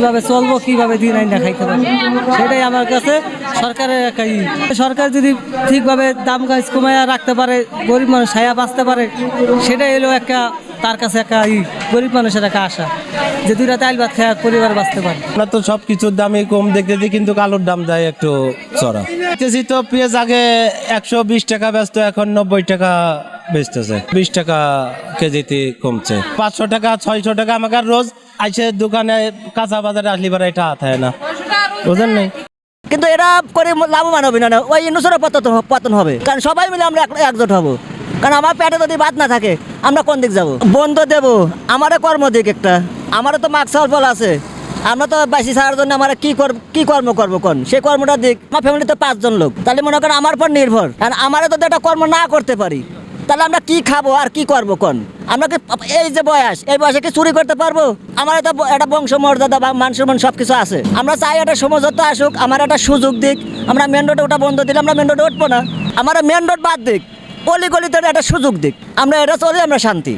কীভাবে চলবো, কীভাবে দিন আইনা খাইতে পারব? সেটাই আমার কাছে সরকারের একটা ই সরকার যদি ঠিকভাবে দাম গাছ কমায় রাখতে পারে, গরিব মানুষ ছায়া বাঁচতে পারে, সেটাই হলো একটা তার কাছে একটা ই গরিব মানুষের একটা আশা যে দুইটা তাইল ভাত খায় পরিবার বাঁচতে পারে। আমরা তো সব কিছুর দামই কম দেখতেছি কিন্তু আলুর দাম যায় একটু চড়া। দেখতেছি তো পেঁয়াজ আগে একশো বিশ টাকা ব্যস্ত এখন নব্বই টাকা বেচতেছে। বিশ টাকা কেজিতে কমছে। পাঁচশো টাকা ছয়শো টাকা আমাকে রোজ আইসে দোকানে কাঁচা বাজারে আসলি পারে এটা হাতায় না। বুঝেন নাই? কিন্তু এরা করে লাভবান হবে না না। ওই ইন্ডুসেরও পতন পতন হবে। কারণ সবাই মিলে আমরা এক- একজোট হব। কারণ আমার পেটে যদি ভাত না থাকে, আমরা কোন দিক যাব? বন্ধ দেব, আমারও কর্ম দিক একটা। আমারও তো মাস্ক ফল আছে। আমরা তো বাসি ছাড়ার জন্য আমরা কি কর, কি কর্ম করব কোন? সেই কর্মটা দিক। আমার ফ্যামিলিতে পাঁচজন লোক। তাহলে মনে করেন আমার পর নির্ভর। কারণ আমারও যদি একটা কর্ম না করতে পারি, তাহলে আমরা কি খাব আর কি করব কোন? আমরা কি এই যে বয়স, এই বয়সে কি চুরি করতে পারব? আমার একটা ব- একটা বংশ মর্যাদা বা মান সব কিছু আছে। আমরা চাই একটা সমঝোতা আসুক, আমার একটা সুযোগ দিক। আমরা মেন রোডে ওটা বন্ধ দিলে আমরা মেন রোডে উঠবো না। আমার মেন রোড বাদ দিক। অলি গলিতে একটা সুযোগ দিক। আমরা এটা চলে আমরা শান্তি।